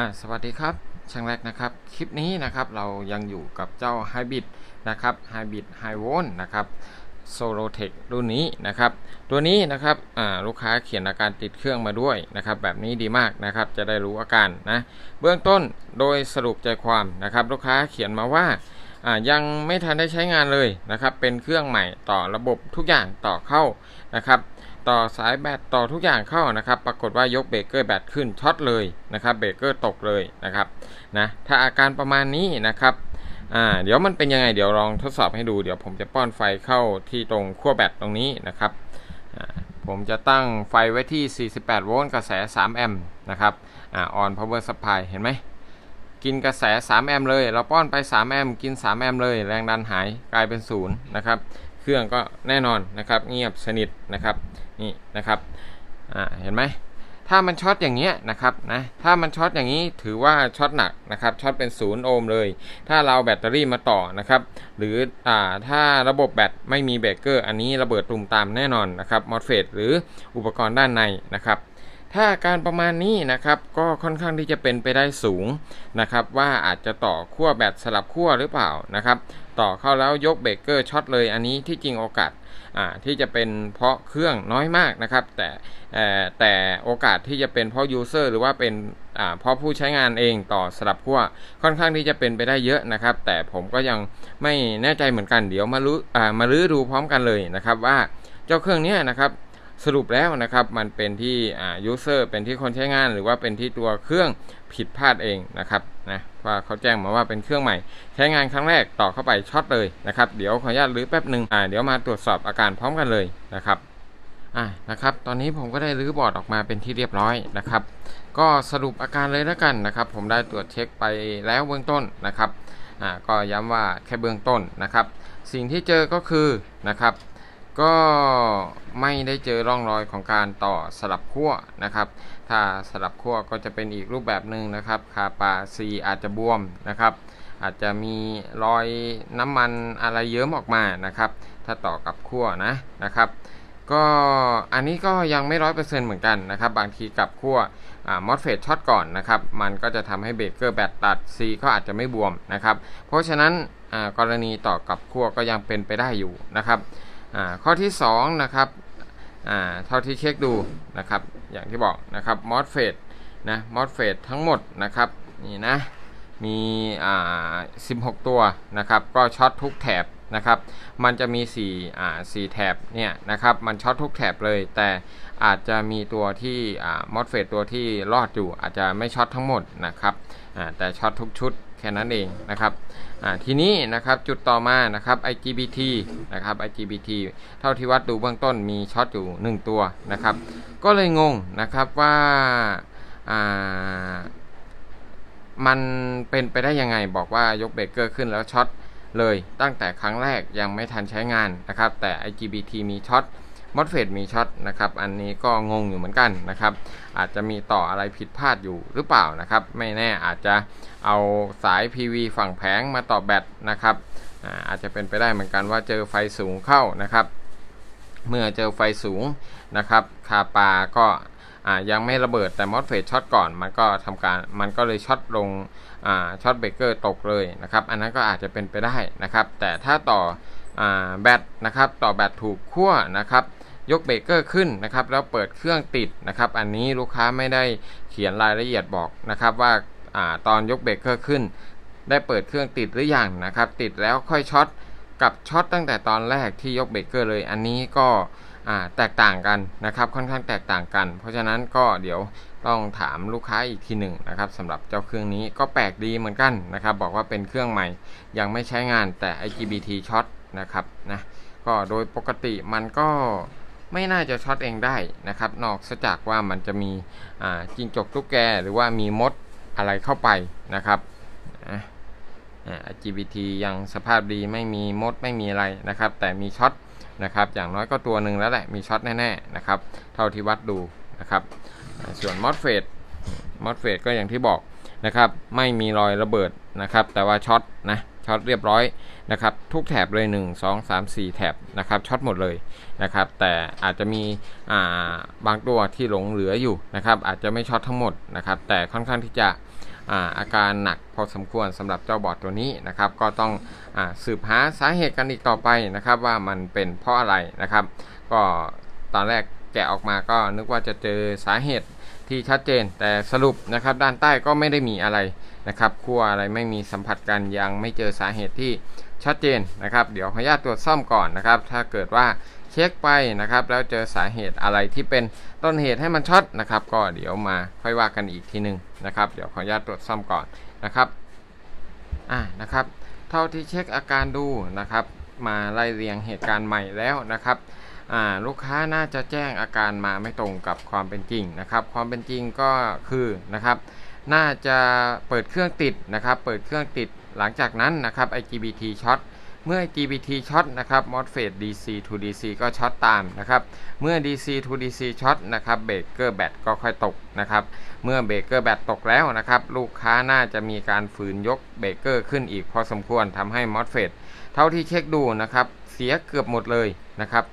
อ่าสวัสดีครับช่างแรกนะครับ คลิปนี้นะครับเรายังอยู่กับเจ้า Hybrid นะครับ Hybrid High Volt นะครับ Solotech รุ่นนี้นะครับ ตัวนี้นะครับลูกค้าเขียนอาการติดเครื่องมาด้วยนะครับ แบบนี้ดีมากนะครับ จะได้รู้อาการนะ เบื้องต้นโดยสรุปใจความนะครับ ลูกค้าเขียนมาว่ายังไม่ทันได้ใช้งานเลยนะครับ เป็นเครื่องใหม่ต่อระบบทุกอย่างต่อเข้านะครับ ต่อสายแบตต่อทุกอย่างเข้านะครับ ปรากฏว่ายกเบรกเกอร์แบตขึ้นช็อตเลยนะครับเบรกเกอร์ตกเลยนะครับนะถ้าอาการประมาณนี้นะครับอ่าเดี๋ยวมันเป็นยังไงเดี๋ยวลองทดสอบให้ดูเดี๋ยวผมจะป้อนไฟเข้าที่ตรงขั้วแบตตรงนี้นะครับผมจะตั้งไฟไว้ที่ 48 โวลต์กระแส 3 แอมป์นะครับอ่า on power supply เห็นไหมกินกระแส 3 แอมป์เลย เราป้อนไป 3 แอมป์กิน 3 แอมป์เลย แรงดันหายกลายเป็นศูนย์นะครับ รื่องก็แน่นอนนะครับเงียบสนิทนะครับนี่นะครับอ่าเห็นไหมถ้ามันช็อตอย่างเงี้ยนะครับนะถ้ามันช็อตอย่างนี้ถือว่าช็อตหนักนะครับช็อตเป็นศูนย์โอห์มเลย ถ้าเราเอาแบตเตอรี่มาต่อนะครับหรืออ่าถ้าระบบแบตไม่มีเบรกเกอร์อันนี้ระเบิดตุ่มตามแน่นอนนะครับมอสเฟตหรืออุปกรณ์ด้านในนะครับ ถ้าการประมาณนี้นะครับก็ค่อนข้างที่จะเป็นไปได้สูงนะครับ ว่าอาจจะต่อขั้วแบตสลับขั้วหรือเปล่านะครับ ต่อเข้าแล้วยกเบรกเกอร์ช็อตเลยอันนี้ที่จริงโอกาสที่จะเป็นเพราะเครื่องน้อยมากนะครับ แต่แต่โอกาสที่จะเป็นเพราะยูเซอร์หรือว่าเป็นเพราะผู้ใช้งานเองต่อสลับขั้วค่อนข้างที่จะเป็นไปได้เยอะนะครับ แต่ผมก็ยังไม่แน่ใจเหมือนกันเดี๋ยวมารู้อมาลื้อดูพร้อมกันเลยนะครับว่าเจ้าเครื่องนี้นะครับ สรุปแล้วนะครับ มันเป็นที่อ่า user เป็นที่คนใช้งานหรือว่าเป็นที่ตัวเครื่องผิดพลาดเองนะครับนะว่าเขาแจ้งมาว่าเป็นเครื่องใหม่ ใช้งานครั้งแรกต่อเข้าไปช็อตเลยนะครับเดี๋ยวขออนุญาตรื้อแป๊บหนึ่งอ่าเดี๋ยวมาตรวจสอบอาการพร้อมกันเลยนะครับอ่านะครับ ตอนนี้ผมก็ได้รื้อบอร์ดออกมาเป็นที่เรียบร้อยนะครับ ก็สรุปอาการเลยแล้วกันนะครับ ผมได้ตรวจเช็คไปแล้วเบื้องต้นนะครับอ่าก็ย้ำว่าแค่เบื้องต้นนะครับ สิ่งที่เจอก็คือนะครับ ก็ไม่ได้เจอร่องรอยของการต่อสลับขั้วนะครับ ถ้าสลับขั้วก็จะเป็นอีกรูปแบบหนึ่งนะครับคาปาซีอาจจะบวมนะครับ อาจจะมีรอยน้ำมันอะไรเยิ้มออกมานะครับ ถ้าต่อกับขั้วนะนะครับก็อันนี้ก็ยังไม่ร้อยเปอร์เซ็นต์เหมือนกันนะครับ บางทีกับขั้วมอสเฟตช็อตก่อนนะครับ มันก็จะทำให้เบรกเกอร์แบตตัด C ก็อาจจะไม่บวมนะครับ เพราะฉะนั้นกรณีต่อกับขั้วก็ยังเป็นไปได้อยู่นะครับ ข้อที่2นะครับเท่าที่เช็คดูนะครับ อย่างที่บอกนะครับมอสเฟตนะมอสเฟตทั้งหมดนะครับนี่นะมีอ่า16 ตัวนะครับ ก็ช็อตทุกแถบนะครับ มันจะมี4อ่า4แถบเนี่ยนะครับ มันช็อตทุกแถบเลย แต่อาจจะมีตัวที่อ่ามอสเฟตตัวที่รอดอยู่ อาจจะไม่ช็อตทั้งหมดนะครับอ่าแต่ช็อตทุกชุด แค่นั้นเองนะครับทีนี้นะครับจุดต่อมานะครับ IGBT นะครับ IGBT เท่าที่วัดดูเบื้องต้นมีช็อตอยู่ 1 ตัวนะครับ ก็เลยงงนะครับว่ามันเป็นไปได้ยังไงบอกว่ายกเบรกเกอร์ขึ้นแล้วช็อตเลยตั้งแต่ครั้งแรกยังไม่ทันใช้งานนะครับ แต่ IGBT มีช็อต มอสเฟตมีช็อตนะครับอันนี้ก็งงอยู่เหมือนกันนะครับอาจจะมีต่ออะไรผิดพลาดอยู่หรือเปล่านะครับ ไม่แน่อาจจะเอาสาย PV ฝั่งแผงมาต่อแบตนะครับอาอาจจะเป็นไปได้เหมือนกันว่าเจอไฟสูงเข้านะครับ เมื่อเจอไฟสูงนะครับคาปาก็อ่ายังไม่ระเบิดแต่มอสเฟตช็อตก่อนมันก็ทำการมันก็เลยช็อตลงอ่าช็อตเบรกเกอร์ตกเลยนะครับ อันนั้นก็อาจจะเป็นไปได้นะครับ แต่ถ้าต่ออาแบตนะครับ ต่อแบตถูกขั้วนะครับ ยกเบรกเกอร์ขึ้นนะครับแล้วเปิดเครื่องติดนะครับ อันนี้ลูกค้าไม่ได้เขียนรายละเอียดบอกนะครับว่าอาตอนยกเบรกเกอร์ขึ้น ได้เปิดเครื่องติดหรือยังนะครับ ติดแล้วค่อยช็อตกับช็อตตั้งแต่ตอนแรกที่ยกเบรกเกอร์เลย อันนี้ก็แตกต่างกันนะครับค่อนข้างแตกต่างกัน เพราะฉะนั้นก็เดี๋ยวต้องถามลูกค้าอีกทีหนึ่งนะครับสำหรับเจ้าเครื่องนี้ก็แปลกดีเหมือนกันนะครับ บอกว่าเป็นเครื่องใหม่ยังไม่ใช้งานแต่ IGBT ช็อตนะครับนะก็โดยปกติมันก็ ไม่น่าจะช็อตเองได้นะครับ นอกจากว่ามันจะมีจิงจกตุ๊กแกหรือว่ามีมดอะไรเข้าไปนะครับอ่า GBT ยังสภาพดีไม่มีมดไม่มีอะไรนะครับ แต่มีช็อตนะครับ อย่างน้อยก็ตัวหนึ่งแล้วแหละมีช็อตแน่ๆนะครับ เท่าที่วัดดูนะครับ ส่วนมอสเฟตมอสเฟตก็อย่างที่บอกนะครับ ไม่มีรอยระเบิดนะครับ แต่ว่าช็อตนะ ช็อตเรียบร้อยนะครับทุกแถบเลย 1 2 3 4 แถบนะครับช็อตหมดเลยนะครับแต่อาจจะมีาบางตัวที่หลงเหลืออยู่นะครับอาจจะไม่ช็อตทั้งหมดนะครับแต่ค่อนข้างที่จะอาอาการหนักพอสมควรสำหรับเจ้าบอดตัวนี้นะครับก็ต้องอสืบหาสาเหตุกันอีกต่อไปนะครับว่ามันเป็นเพราะอะไรนะครับ ก็ตอนแรกแกะออกมาก็นึกว่าจะเจอสาเหตุ ที่ชัดเจน แต่สรุปนะครับด้านใต้ก็ไม่ได้มีอะไรนะครับขั้วอะไรไม่มีสัมผัสกันยังไม่เจอสาเหตุที่ชัดเจนนะครับ เดี๋ยวขออนุญาตตรวจซ่อมก่อนนะครับ ถ้าเกิดว่าเช็คไปนะครับ แล้วเจอสาเหตุอะไรที่เป็นต้นเหตุให้มันช็อตนะครับ ก็เดี๋ยวมาค่อยว่ากันอีกทีหนึ่งนะครับ เดี๋ยวขออนุญาตตรวจซ่อมก่อนนะครับอ่านะครับ เท่าที่เช็คอาการดูนะครับ มาไล่เรียงเหตุการณ์ใหม่แล้วนะครับ ลูกค้าน่าจะแจ้งอาการมาไม่ตรงกับความเป็นจริงนะครับ ความเป็นจริงก็คือนะครับ น่าจะเปิดเครื่องติดนะครับ เปิดเครื่องติดหลังจากนั้นนะครับ IGBT ช็อตเมื่อ IGBT ช็อตนะครับ MOSFET DC to DC ก็ช็อตตามนะครับ เมื่อ DC to DC ช็อตนะครับเบรกเกอร์แบตก็ค่อยตกนะครับ เมื่อเบรกเกอร์แบตตกแล้วนะครับ ลูกค้าน่าจะมีการฝืนยกเบรกเกอร์ขึ้นอีกพอสมควรทำให้ MOSFET เท่าที่เช็คดูนะครับ สียเกือบหมดเลยนะครับ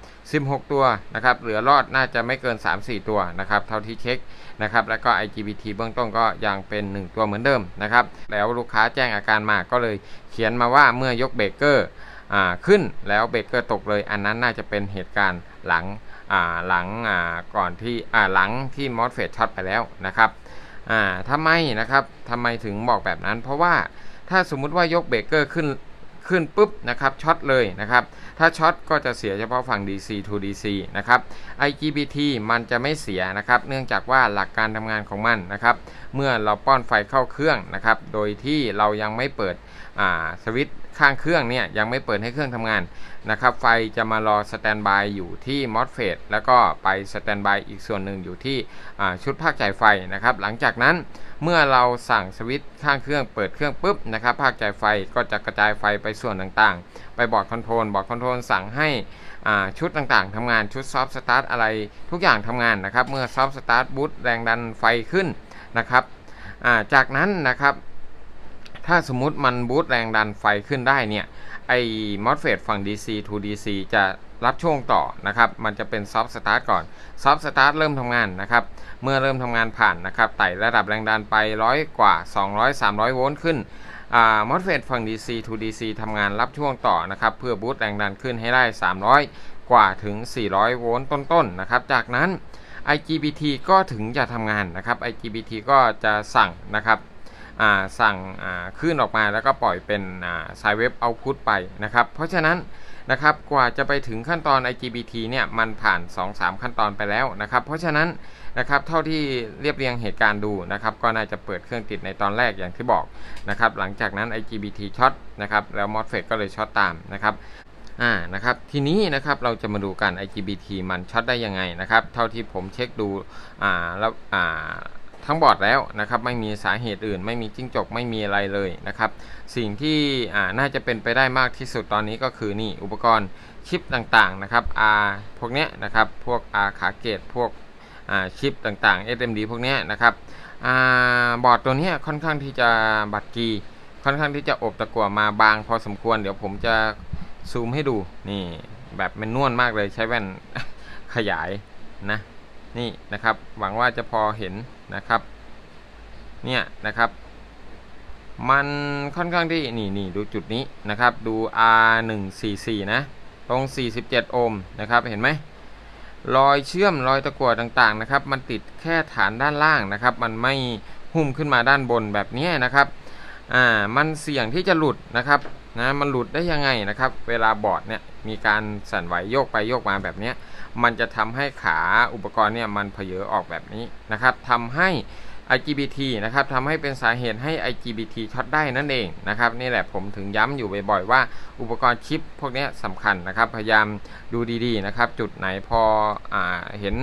16 ตัวนะครับเหลือรอดน่าจะไม่เกิน 3-4 ตัวนะครับเท่าที่เช็คนะครับแล้วก็ IGBT เบื้องต้นก็ยังเป็น 1 ตัวเหมือนเดิมนะครับแล้วลูกค้าแจ้งอาการมาก็เลยเขียนมาว่าเมื่อยกเบรกเกอร์ขึ้นแล้วเบรกเกอร์ตกเลย อันนั้นน่าจะเป็นเหตุการณ์หลังหลังก่อนที่หลังที่มอสเฟตช็อตไปแล้วนะครับอ่าทำไมนะครับทำไมถึงบอกแบบนั้น เพราะว่าถ้าสมมุติว่ายกเบรกเกอร์ขึ้น ขึ้นปุ๊บนะครับช็อตเลยนะครับ ถ้าช็อตก็จะเสียเฉพาะฝั่ง DC to DC นะครับ IGBT มันจะไม่เสียนะครับ เนื่องจากว่าหลักการทำงานของมันนะครับ เมื่อเราป้อนไฟเข้าเครื่องนะครับ โดยที่เรายังไม่เปิดสวิตช์ ข้างเครื่องเนี่ยยังไม่เปิดให้เครื่องทำงานนะครับ ไฟจะมารอสแตนบายอยู่ที่ MOSFET แล้วก็ไปสแตนบายอีกส่วนหนึ่งอยู่ที่ชุดภาคจ่ายไฟนะครับ หลังจากนั้นเมื่อเราสั่งสวิตช์ข้างเครื่องเปิดเครื่องปุ๊บนะครับภาคจ่ายไฟก็จะกระจายไฟไปส่วนต่างๆ ไปบอร์ดคอนโทรลบอร์ดคอนโทรลสั่งให้ชุดต่างๆทำงานชุดซอฟต์สตาร์ทอะไรทุกอย่างทำงานนะครับ เมื่อซอฟต์สตาร์ทบูตแรงดันไฟขึ้นนะครับจากนั้นนะครับ ถ้าสมมติมันบูตแรงดันไฟขึ้นได้เนี่ยไอ้ MOSFET ฝั่ง DC to DC จะรับช่วงต่อนะครับ มันจะเป็นซอฟต์สตาร์ทก่อนซอฟต์สตาร์ทเริ่มทำงานนะครับ เมื่อเริ่มทำงานผ่านนะครับ ไต่ระดับแรงดันไปร้อยกว่า 200 300 โวลต์ขึ้นอ่ามอสเฟตฝั่ง DC to DC ทำงานรับช่วงต่อนะครับ เพื่อบูตแรงดันขึ้นให้ได้ 300 กว่าถึง 400 โวลต์ต้นๆนะครับ จากนั้น IGBT ก็ถึงจะทำงานนะครับ IGBT ก็จะสั่งนะครับ สั่งขึ้นออกมาแล้วก็ปล่อยเป็นสายเว็บเอาพุตไปนะครับ เพราะฉะนั้นนะครับกว่าจะไปถึงขั้นตอน IGBT เนี่ยมันผ่าน 2-3 ขั้นตอนไปแล้วนะครับ เพราะฉะนั้นนะครับเท่าที่เรียบเรียงเหตุการณ์ดูนะครับก็น่าจะเปิดเครื่องติดในตอนแรกอย่างที่บอกนะครับหลังจากนั้น IGBT ช็อตนะครับแล้ว MOSFET ก็เลยช็อตตามนะครับอ่านะครับทีนี้นะครับเราจะมาดูกัน IGBT มันช็อตได้ยังไงนะครับเท่าที่ผมเช็คดูอ่าแล้วอ่า ทั้งบอร์ดแล้วนะครับไม่มีสาเหตุอื่น ไม่มีจิ้งจกไม่มีอะไรเลยนะครับ สิ่งที่น่าจะเป็นไปได้มากที่สุดตอนนี้ก็คือนี่อุปกรณ์ชิปต่างๆนะครับ R พวกเนี้ยนะครับพวก R ขาเกตพวกชิปต่างๆ SMD พวกเนี้ยนะครับอบอร์ดตัวนี้ค่อนข้างที่จะบัตรกีค่อนข้างที่จะอบตะกั่วมาบางพอสมควร เดี๋ยวผมจะซูมให้ดูนี่แบบมันนวลมากเลยใช้แว่นขยายนะ นี่นะครับหวังว่าจะพอเห็นนะครับเนี่ยนะครับ มันค่อนข้างที่นี่นี่ดูจุดนี้นะครับดู R144 นะตรง 47 โอห์มนะครับเห็นไหมรอยเชื่อมรอยตะกั่วต่างๆนะครับ มันติดแค่ฐานด้านล่างนะครับ มันไม่หุ้มขึ้นมาด้านบนแบบนี้นะครับอ่ามันเสี่ยงที่จะหลุดนะครับนะมันหลุดได้ยังไงนะครับ เวลาบอร์ดเนี่ย มีการสั่นไหวโยกไปโยกมาแบบนี้ มันจะทำให้ขาอุปกรณ์เนี่ยมันเผยออกแบบนี้นะครับทำให้ IGBT นะครับทำให้เป็นสาเหตุให้ IGBT ช็อตได้นั่นเองนะครับนี่แหละผมถึงย้ำอยู่บ่อยๆว่า อุปกรณ์ชิปพวกนี้สำคัญนะครับ พยายามดูดีๆนะครับ จุดไหนพออเห็น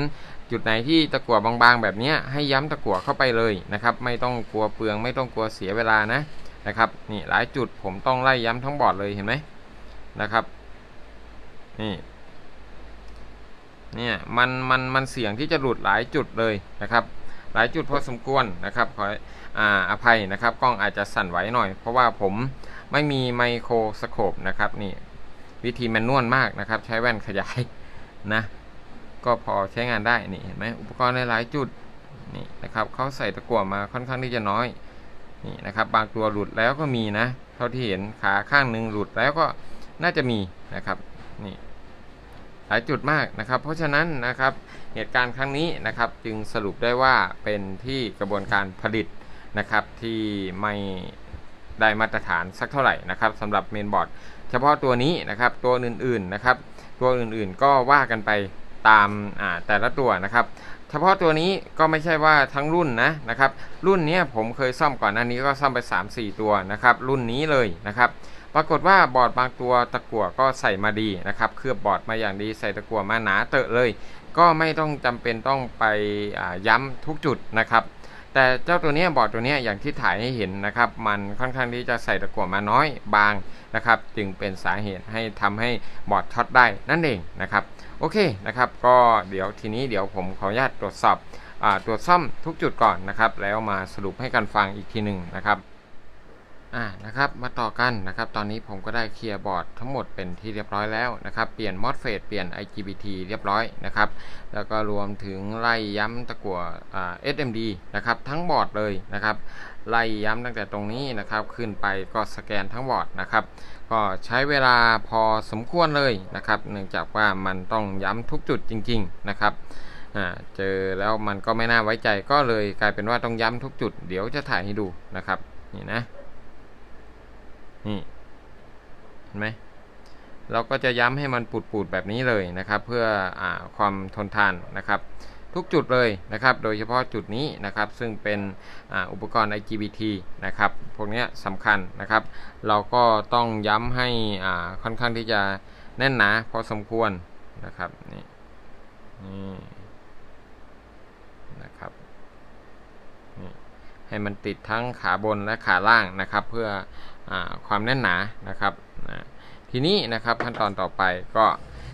จุดไหนที่ตะกั่วบางๆ แบบนี้ให้ย้ำตะกั่วเข้าไปเลยนะครับไม่ต้องกลัวเปลือง ไม่ต้องกลัวเสียเวลานะนะครับนี่หลายจุดผมต้องไล่ย้ำทั้งบอร์ดเลยเห็นไหมนะครับ นี่เนี่ยมันมันมันเสี่ยงที่จะหลุดหลายจุดเลยนะครับ หลายจุดพอสมควรนะครับขออ่าอภัยนะครับกล้องอาจจะสั่นไหวหน่อย เพราะว่าผมไม่มีไมโครสโคปนะครับนี่วิธีแมนนวลมากนะครับ ใช้แว่นขยายนะก็พอใช้งานได้นี่เห็นไหมอุปกรณ์หลายจุดนี่นะครับเขาใส่ตะกั่วมาค่อนข้างที่จะน้อยนี่นะครับ บางตัวหลุดแล้วก็มีนะ เท่าที่เห็นขาข้างหนึ่งหลุดแล้วก็น่าจะมีนะครับ นี่หลายจุดมากนะครับ เพราะฉะนั้นนะครับเหตุการณ์ครั้งนี้นะครับจึงสรุปได้ว่าเป็นที่กระบวนการผลิตนะครับที่ไม่ได้มาตรฐานสักเท่าไหร่นะครับสำหรับเมนบอร์ดเฉพาะตัวนี้นะครับตัวอื่นๆนะครับ ตัวอื่นๆก็ว่ากันไปตามแต่ละตัวนะครับ เฉพาะตัวนี้ก็ไม่ใช่ว่าทั้งรุ่นนะนะครับ รุ่นนี้ผมเคยซ่อมก่อนหน้านี้ก็ซ่อมไป 3-4 ตัวนะครับ รุ่นนี้เลยนะครับ ปรากฏว่าบอร์ดบางตัวตะกั่วก็ใส่มาดีนะครับเคลือบบอร์ดมาอย่างดีใส่ตะกั่วมาหนาเตอะเลย ก็ไม่ต้องจำเป็นต้องไปย้ำทุกจุดนะครับแต่เจ้าตัวนี้บอร์ดตัวนี้อย่างที่ถ่ายให้เห็นนะครับ มันค่อนข้างที่จะใส่ตะกั่วมาน้อยบางนะครับ จึงเป็นสาเหตุให้ทำให้บอร์ดช็อตได้นั่นเองนะครับ โอเคนะครับ ก็เดี๋ยวทีนี้เดี๋ยวผมขออนุญาตตรวจสอบอตรวจซ่อมทุกจุดก่อนนะครับ แล้วมาสรุปให้กันฟังอีกทีหนึ่งนะครับ อ่านะครับมาต่อกันนะครับ ตอนนี้ผมก็ได้เคลียร์บอร์ดทั้งหมดเป็นที่เรียบร้อยแล้วนะครับ เปลี่ยน MOSFET เปลี่ยน IGBT เรียบร้อยนะครับ แล้วก็รวมถึงไล่ย้ำตะกั่ว SMD นะครับ ทั้งบอร์ดเลยนะครับ ไล่ย้ำตั้งแต่ตรงนี้นะครับ ขึ้นไปก็สแกนทั้งบอร์ดนะครับ ก็ใช้เวลาพอสมควรเลยนะครับ เนื่องจากว่ามันต้องย้ำทุกจุดจริง ๆ นะครับเจอแล้วมันก็ไม่น่าไว้ใจก็เลยกลายเป็นว่าต้องย้ำทุกจุด เดี๋ยวจะถ่ายให้ดูนะครับ นี่นะ นี่เห็นไหมเราก็จะย้ำให้มันปูดๆแบบนี้เลยนะครับ เพื่ออความทนทานนะครับ ทุกจุดเลยนะครับ โดยเฉพาะจุดนี้นะครับ ซึ่งเป็นออุปกรณ์ IGBT นะครับ พวกนี้สำคัญนะครับ เราก็ต้องย้ำให้ค่อนข้างที่จะแน่นหนาพอสมควรนะครับนี่นี่นะครับนี่ให้มันติดทั้งขาบนและขาล่างนะครับ เพื่อ ความแน่นหนานะครับนะทีนี้นะครับขั้นตอนต่อไปก็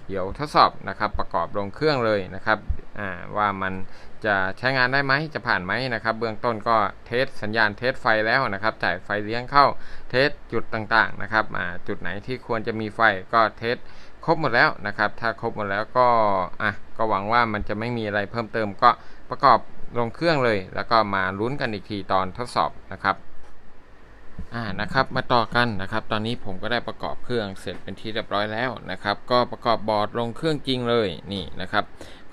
เดี๋ยวทดสอบนะครับประกอบลงเครื่องเลยนะครับว่ามันจะใช้งานได้ไหมจะผ่านไหมนะครับ เบื้องต้นก็เทสสัญญาณเทสไฟแล้วนะครับ จ่ายไฟเลี้ยงเข้าเทสจุดต่างๆนะครับจุดไหนที่ควรจะมีไฟก็เทสครบหมดแล้วนะครับ ถ้าครบหมดแล้วก็อะก็หวังว่ามันจะไม่มีอะไรเพิ่มเติมก็ประกอบลงเครื่องเลย แล้วก็มาลุ้นกันอีกทีตอนทดสอบนะครับ อ่านะครับมาต่อกันนะครับ ตอนนี้ผมก็ได้ประกอบเครื่องเสร็จเป็นที่เรียบร้อยแล้วนะครับ ก็ประกอบบอร์ดลงเครื่องจริงเลยนี่นะครับ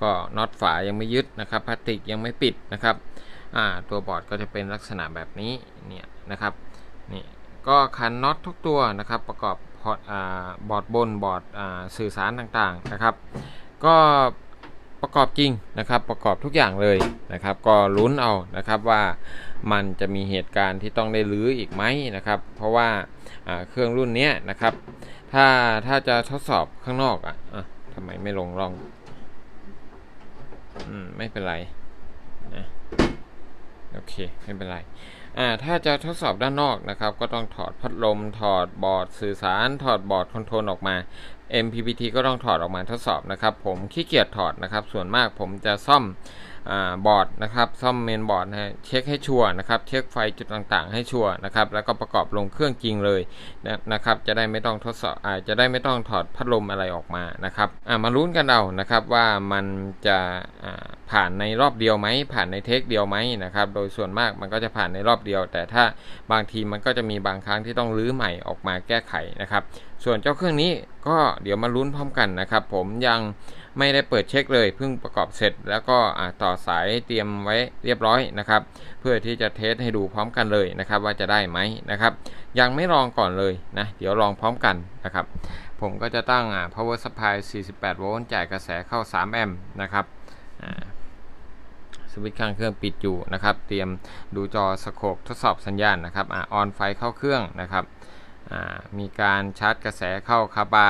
ก็น็อตฝายังไม่ยึดนะครับพลาสติกยังไม่ปิดนะครับอ่าตัวบอร์ดก็จะเป็นลักษณะแบบนี้เนี่ยนะครับนี่ก็คันน็อตทุกตัวนะครับ ประกอบพอร์ตอ่าบอร์ดบนบอร์ดอ่าสื่อสารต่างๆนะครับ ก็ประกอบจริงนะครับ ประกอบทุกอย่างเลยนะครับ ก็ลุ้นเอานะครับว่า มันจะมีเหตุการณ์ที่ต้องได้รื้ออีกไหมนะครับ เพราะว่าเครื่องรุ่นนี้นะครับ ถ้าถ้าจะทดสอบข้างนอกอะอะทำไมไม่ลงร่องอืมไม่เป็นไรนะโอเคไม่เป็นไรอ่าถ้าจะทดสอบด้านนอกนะครับ ก็ต้องถอดพัดลมถอดบอร์ดสื่อสารถอดบอร์ดคอนโทรลออกมา MPPT ก็ต้องถอดออกมาทดสอบนะครับ ผมขี้เกียจถอดนะครับ ส่วนมากผมจะซ่อมอบอร์ดนะครับ ซ่อมเมนบอร์ดนะเช็คให้ชัวร์นะครับ เช็คไฟจุดต่างๆ ให้ชัวร์นะครับ แล้วก็ประกอบลงเครื่องจริงเลยนะนะครับ จะได้ไม่ต้องทดสอบอาจจะได้ไม่ต้องถอดพัดลมอะไรออกมานะครับมาลุ้นกันเอานะครับว่ามันจะผ่านในรอบเดียวไหม ผ่านในเทคเดียวไหมนะครับ โดยส่วนมากมันก็จะผ่านในรอบเดียว แต่ถ้าบางทีมันก็จะมีบางครั้งที่ต้องรื้อใหม่ออกมาแก้ไขนะครับ ส่วนเจ้าเครื่องนี้ก็เดี๋ยวมาลุ้นพร้อมกันนะครับ ผมยังไม่ได้เปิดเช็คเลยเพิ่งประกอบเสร็จ แล้วก็ต่อสายเตรียมไว้เรียบร้อยนะครับ เพื่อที่จะเทสให้ดูพร้อมกันเลยนะครับ ว่าจะได้ไหมนะครับ ยังไม่ลองก่อนเลยนะเดี๋ยวลองพร้อมกันนะครับ ผมก็จะตั้งอ่า power supply 48 โวลต์จ่ายกระแสเข้า 3 แอมป์นะครับสวิตช์ข้างเครื่องปิดอยู่นะครับ เตรียมดูจอสโคปทดสอบสัญญาณนะครับอ่าออนไฟเข้าเครื่องนะครับมีการชาร์จกระแสเข้าคาบา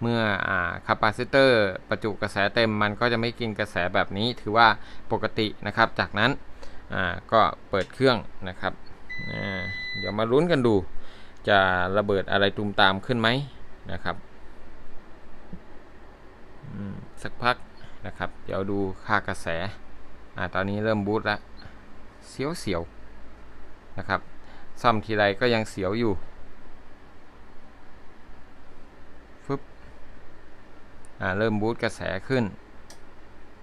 เมื่ออคาปาซิเตอร์ประจุกระแสเต็มมันก็จะไม่กินกระแสแบบนี้ถือว่าปกตินะครับ จากนั้นก็เปิดเครื่องนะครับ เดี๋ยวมาลุ้นกันดู จะระเบิดอะไรตุมตามขึ้นไหมนะครับสักพักนะครับ เดี๋ยวดูค่ากระแสอตอนนี้เริ่มบูตแล้วเสียวๆนะครับซ่อมทีไรก็ยังเสียวอยู่ อ่า เริ่มบูตกระแสขึ้น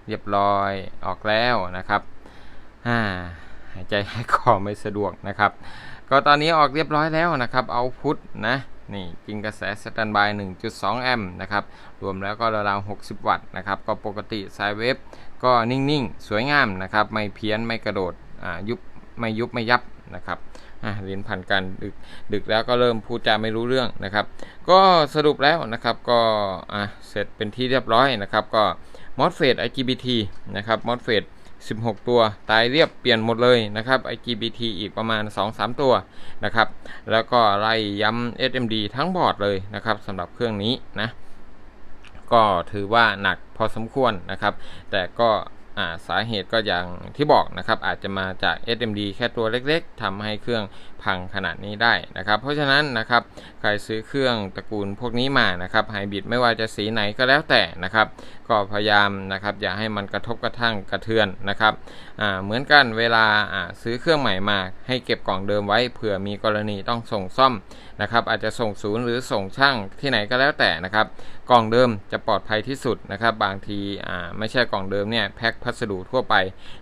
เรียบร้อยออกแล้วนะครับหายใจหายคอไม่สะดวกนะครับ ก็ตอนนี้ออกเรียบร้อยแล้วนะครับเอาพุทนะนี่กินกระแสสแตนบาย 1.2 แอมป์นะครับ รวมแล้วก็ราวๆ60 วัตต์นะครับ ก็ปกติสายเวฟก็นิ่ง ๆ สวยงามนะครับ ไม่เพี้ยน ไม่กระโดดยุบไม่ยุบไม่ยับนะครับ อะเรียนผ่านกันดึกดึกแล้วก็เริ่มพูดจาไม่รู้เรื่องนะครับ ก็สรุปแล้วนะครับก็อะเสร็จเป็นที่เรียบร้อยนะครับ ก็มอสเฟด IGBT นะครับมอสเฟด16 ตัว ตายเรียบเปลี่ยนหมดเลยนะครับ IGBT อีกประมาณ 2-3 ตัวนะครับ แล้วก็ไล่ย้ำ SMD ทั้งบอร์ดเลยนะครับสำหรับเครื่องนี้นะก็ถือว่าหนักพอสมควรนะครับ แต่ก็าสาเหตุก็อย่างที่บอกนะครับอาจจะมาจาก SMD แค่ตัวเล็กๆทำให้เครื่องพังขนาดนี้ได้นะครับ เพราะฉะนั้นนะครับใครซื้อเครื่องตระกูลพวกนี้มานะครับไฮบริดไม่ว่าจะสีไหนก็แล้วแต่นะครับ ก็พยายามนะครับอย่าให้มันกระทบกระทั่งกระเทือนนะครับเหมือนกันเวลาซื้อเครื่องใหม่มาให้เก็บกล่องเดิมไว้เผื่อมีกรณีต้องส่งซ่อมนะครับอาจจะส่งศูนย์หรือส่งช่างที่ไหนก็แล้วแต่นะครับ กล่องเดิมจะปลอดภัยที่สุดนะครับ บางทีอ่าไม่ใช่กล่องเดิมเนี่ยแพ็คพัสดุทั่วไป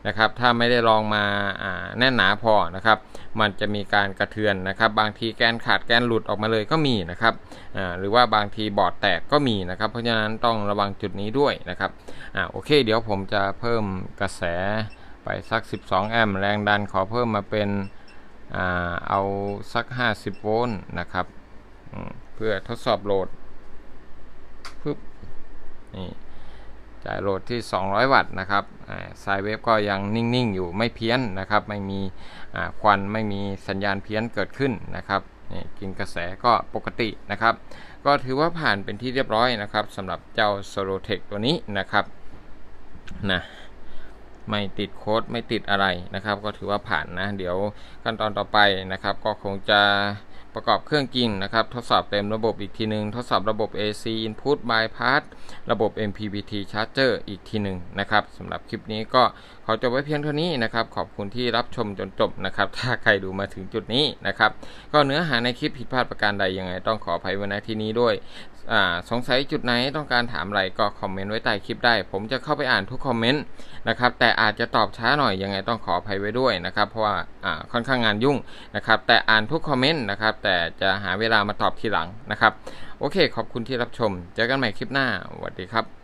นะครับ ถ้าไม่ได้ลองมาอ่าแน่นหนาพอนะครับ มันจะมีการกระเทือนนะครับ บางทีแกนขาดแกนหลุดออกมาเลยก็มีนะครับอ่าหรือว่าบางทีบอร์ดแตกก็มีนะครับ เพราะฉะนั้นต้องระวังจุดนี้ด้วยนะครับอ่าโอเค เดี๋ยวผมจะเพิ่มกระแสไปสัก 12 แอมป์แรงดันขอเพิ่มมาเป็นอ่าเอาสัก 50 โวลต์นะครับเพื่อทดสอบโหลด ปึ๊บนี่จ่ายโหลดที่ 200 วัตต์นะครับสายเวฟก็ยังนิ่งๆ อยู่ไม่เพี้ยนนะครับ ไม่มีควันไม่มีสัญญาณเพี้ยนเกิดขึ้นนะครับกินกระแสก็ปกตินะครับ ก็ถือว่าผ่านเป็นที่เรียบร้อยนะครับสำหรับเจ้า s o l o t e c h ตัวนี้นะครับนะไม่ติดโค้ดไม่ติดอะไรนะครับ ก็ถือว่าผ่านนะ เดี๋ยวขั้นตอนต่อไปนะครับ ก็คงจะ ประกอบเครื่องจริงนะครับ ทดสอบเต็มระบบอีกทีหนึ่งทดสอบระบบ AC input bypass ระบบ MPPT charger อีกทีหนึ่งนะครับสำหรับคลิปนี้ก็ขอจบไว้เพียงเท่านี้นะครับ ขอบคุณที่รับชมจนจบนะครับ ถ้าใครดูมาถึงจุดนี้นะครับ ก็เนื้อหาในคลิปผิดพลาดประการใดยังไง ต้องขออภัยไว้ณที่นี้ด้วย สงสัยจุดไหนต้องการถามอะไรก็คอมเมนต์ไว้ใต้คลิปได้ ผมจะเข้าไปอ่านทุกคอมเมนต์นะครับแต่อาจจะตอบช้าหน่อยยังไงต้องขออภัยไว้ด้วยนะครับ เพราะว่าค่อนข้างงานยุ่งนะครับ แต่อ่านทุกคอมเมนต์นะครับ แต่จะหาเวลามาตอบทีหลังนะครับ โอเค ขอบคุณที่รับชม เจอกันใหม่คลิปหน้าสวัสดีครับ